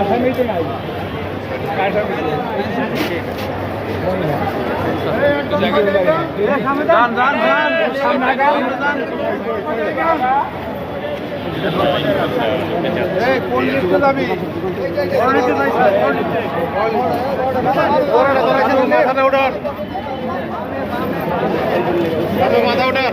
নাই। লিস্টে ওরা ধরেছেন মাথাটা ওঠার মাথা ওঠার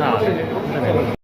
না